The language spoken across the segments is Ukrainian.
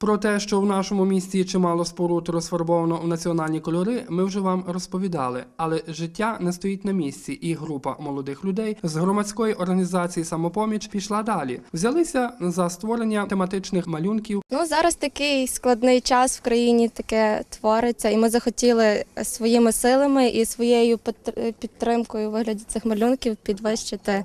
Про те, що в нашому місті чимало споруд розфарбовано у національні кольори, ми вже вам розповідали. Але життя не стоїть на місці, і група молодих людей з громадської організації самопоміч пішла далі. Взялися за створення тематичних малюнків Ну зараз такий складний час в країні таке твориться, і ми захотіли своїми силами і своєю підтримкою у вигляді цих малюнків підвищити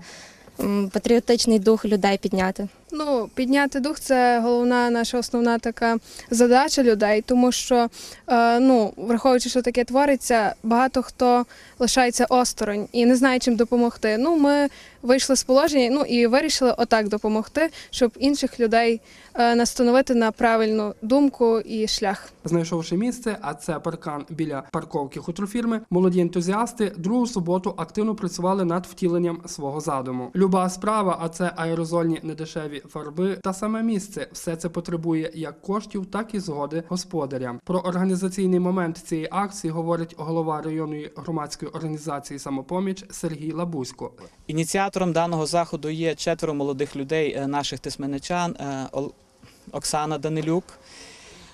патріотичний дух людей підняти. Ну, підняти дух це головна наша основна така задача людей, тому що, е, ну, враховуючи, що таке твориться, багато хто лишається осторонь і не знає, чим допомогти. Ну, ми вийшли з положення, ну і вирішили отак допомогти, щоб інших людей е, настановити на правильну думку і шлях. Знайшовши місце, а це паркан біля парковки хуторфірми, молоді ентузіасти другу суботу активно працювали над втіленням свого задуму. Люба справа, а це аерозольні недешеві фарби та саме місце. Все це потребує як коштів, так і згоди господаря. Про організаційний момент цієї акції говорить голова районної громадської організації самопоміч Сергій Лабусько. Ініціатором даного заходу є четверо молодих людей, е, наших тисменичан, е, Оксана Данилюк,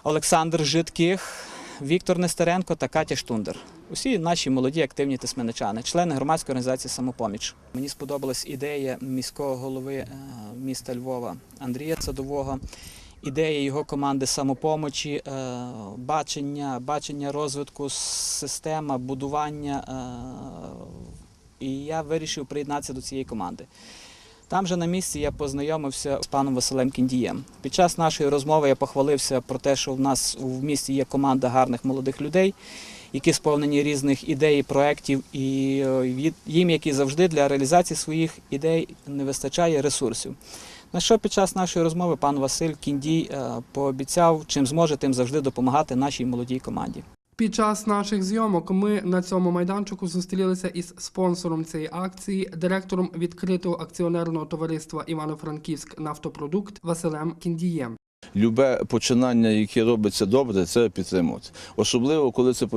Олександр Житких, Віктор Нестеренко та Катя Штундер. Усі наші молоді активні тисменичани, члени громадської організації самопоміч. Мені сподобалась ідея міського голови е, міста Львова Андрія Садового. Ідея його команди самопомочі, е, бачення, бачення розвитку, система, будування е, і я вирішив приєднатися до цієї команди. Там же на місці я познайомився з паном Василем Кіндієм. Під час нашої розмови я похвалився про те, що в нас в місті є команда гарних молодих людей, які сповнені різних ідей, проєктів, і е, їм, як і завжди, для реалізації своїх ідей не вистачає ресурсів. На що під час нашої розмови пан Василь Кіндій е, пообіцяв, чим зможе, тим завжди допомагати нашій молодій команді. Під час наших зйомок ми на цьому майданчику зустрілися із спонсором цієї акції, директором відкритого акціонерного товариства Івано-Франківськ Нафтопродукт Василем Кіндієм. Любе починання, яке робиться добре, це підтримувати. Особливо, коли це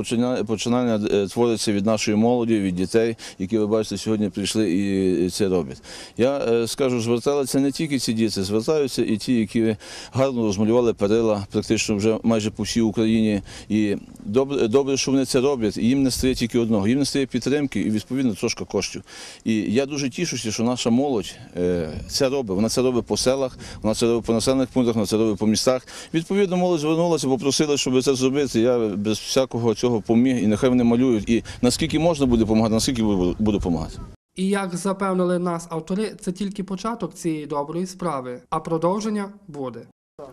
починання е, твориться від нашої молоді, від дітей, які ви бачите сьогодні прийшли і це роблять. Я е, скажу, зверталися не тільки ці діти, звертаються і ті, які гарно розмалювали перила, практично вже майже по всій Україні. І добре, добре, що вони це роблять. І їм не стає тільки одного, їм не стає підтримки і відповідно трошки коштів. І я дуже тішуся, що наша молодь е, це робить. Вона це робить по селах, вона це робить по населених пунктах, вона це робить по містах. Відповідно, молодь звернулася, попросила, щоб це зробити. Я без всякого цього поміг, і нехай вони малюють. І наскільки можна буде допомагати, наскільки буду буду допомагати. І як запевнили нас автори, це тільки початок цієї доброї справи, а продовження буде.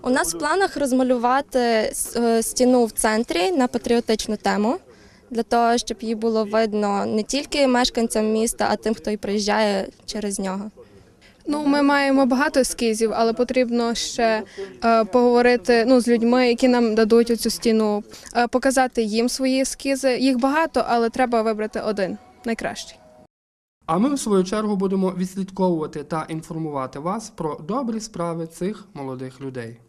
У нас в планах розмалювати е, стіну в центрі на патріотичну тему. Для того, щоб її було видно не тільки мешканцям міста, а тим, хто й приїжджає через нього. Ну, ми маємо багато ескізів, але потрібно ще е, поговорити ну, з людьми, які нам дадуть цю стіну, е, показати їм свої ескізи. Їх багато, але треба вибрати один найкращий. А ми, в свою чергу, будемо відслідковувати та інформувати вас про добрі справи цих молодих людей.